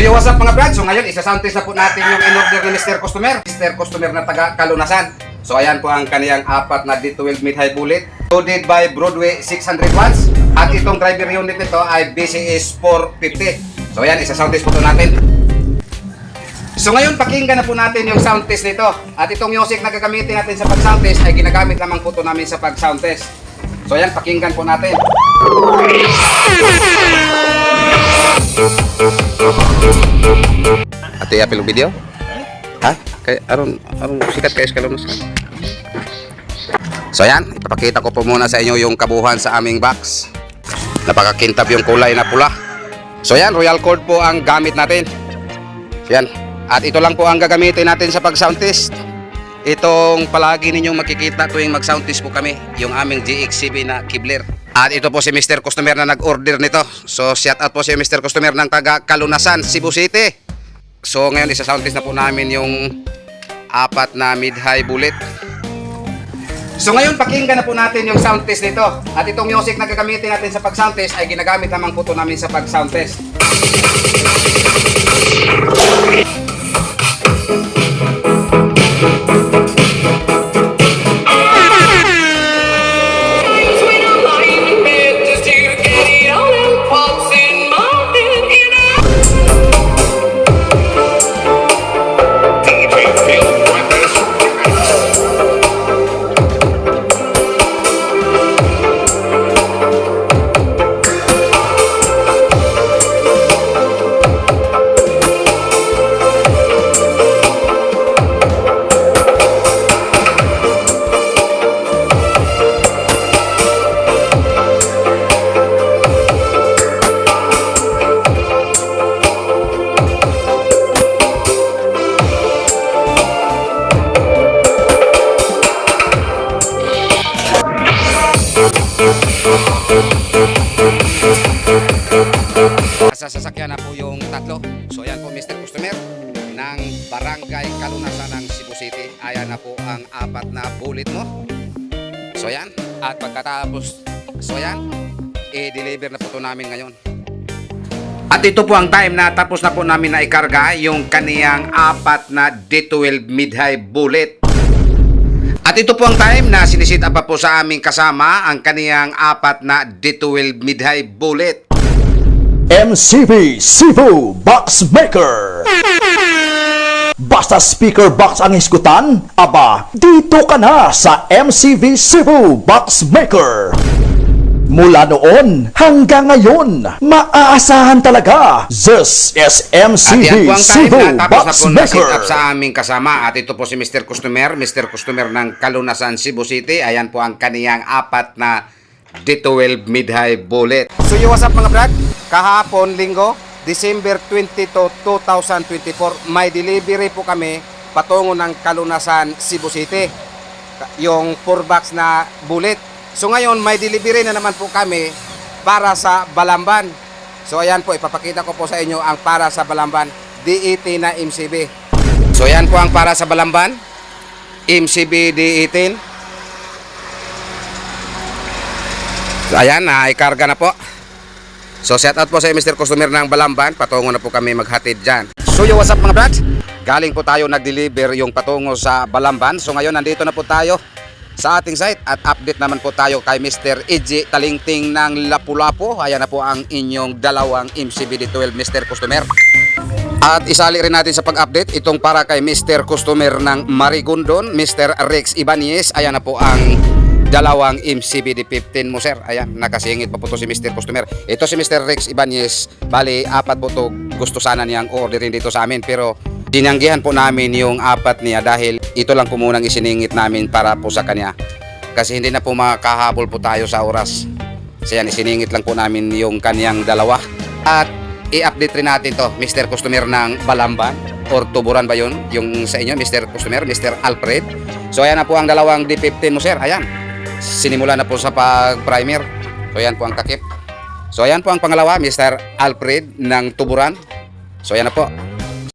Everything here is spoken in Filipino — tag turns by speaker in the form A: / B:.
A: yo, what's up mga brad? So ngayon, isa-sound test na po natin yung in-order ni Mr. Customer. Mr. Customer na taga Kalunasan. So ayan po ang kaniyang apat na D12 mid-high bullet. Loaded by Broadway 600 watts. At itong driver unit nito ay BCS 450. So ayan, isa-sound test po to natin. So ngayon, pakinggan na po natin yung sound test nito. At itong music na gagamitin natin sa pag-sound test ay ginagamit lamang po to namin sa pag-sound test. So ayan, pakinggan po natin. Ate, apil video? Ha? Kay aron aron sikat kay eskalon sa. So ayan, ipapakita ko po muna sa inyo yung kabuhan sa aming box. Napakakintab yung kulay na pula. So ayan, royal cord po ang gamit natin. Yan. At ito lang po ang gagamitin natin sa pag-sound test. Itong palagi ninyong makikita tuwing mag-sound test po kami, yung aming GX7 na Kibler. At ito po si Mr. Customer na nag-order nito. So shout out po si Mr. Customer ng taga Kalunasan, Cebu City. So ngayon isa sound test na po namin yung apat na mid-high bullet. So ngayon pakinggan na po natin yung sound test nito. At itong music na gagamitin natin sa pag-sound test ay ginagamit naman po ito namin sa pag-sound test. Sasakyan na po yung tatlo. So ayan po Mr. Customer ng Barangay Kalunasan ng Cebu City. Ayan na po ang apat na bullet mo. So ayan. At pagkatapos, so ayan, i-deliver na po ito namin ngayon. At ito po ang time na tapos na po namin na ikarga yung kaniyang apat na D12 mid-high bullet. At ito po ang time na sinisit pa po sa aming kasama ang kaniyang apat na D12 mid-high bullet.
B: MCB Cebu Box Maker Basta speaker box ang iskutan, aba, dito ka na sa MCV Cebu Box Maker. Mula noon hanggang ngayon, maaasahan talaga. This is
A: At
B: MCV
A: time
B: Cebu Box
A: na po na
B: Maker.
A: up sa aming kasama. At ito po si Mr. Customer, Mr. Customer ng Kalunasan, Cebu City. Ayan po ang kaniyang apat na D12 mid-high bullet. So yo, what's up mga brad? Kahapon, linggo, December 22, 2024, may delivery po kami patungo ng Kalunasan, Cebu City. Yung 4 box na bullet. So ngayon, may delivery na naman po kami para sa Balamban. So ayan po, ipapakita ko po sa inyo ang para sa Balamban D18 na MCB. So ayan po ang para sa Balamban MCB D18. So ayan, naikarga na po. So shout out po sa Mr. Customer ng Balamban, patungo na po kami maghatid dyan. So yo, what's up mga brad? Galing po tayo nag-deliver yung patungo sa Balamban. So ngayon nandito na po tayo sa ating site at update naman po tayo kay Mr. Eji Talingting ng Lapu-Lapu. Ayan na po ang inyong dalawang MCBD12 Mr. Customer. At isali rin natin sa pag-update itong para kay Mr. Customer ng Marigondon, Mr. Rex Ibanez. Ayan na po ang dalawang MCBD 15 mo sir. Ayan, nakasingit pa po to si Mr. Customer. Ito si Mr. Rex Ibanez. Bali, apat po to gusto sana niyang orderin dito sa amin. Pero dinanggihan po namin yung apat niya dahil ito lang po munang isiningit namin para po sa kanya. Kasi hindi na po makahabol po tayo sa oras. So yan, isiningit lang po namin yung kanyang dalawa. At i-update rin natin to, Mr. Customer ng Balamban or Tuburan ba yun? Yung sa inyo, Mr. Customer, Mr. Alfred. So ayan na po ang dalawang D15 mo sir. Ayan. Sinimula na po sa pag-primer. So ayan po ang takip. So ayan po ang pangalawa, Mr. Alfred ng Tuburan. So ayan na po.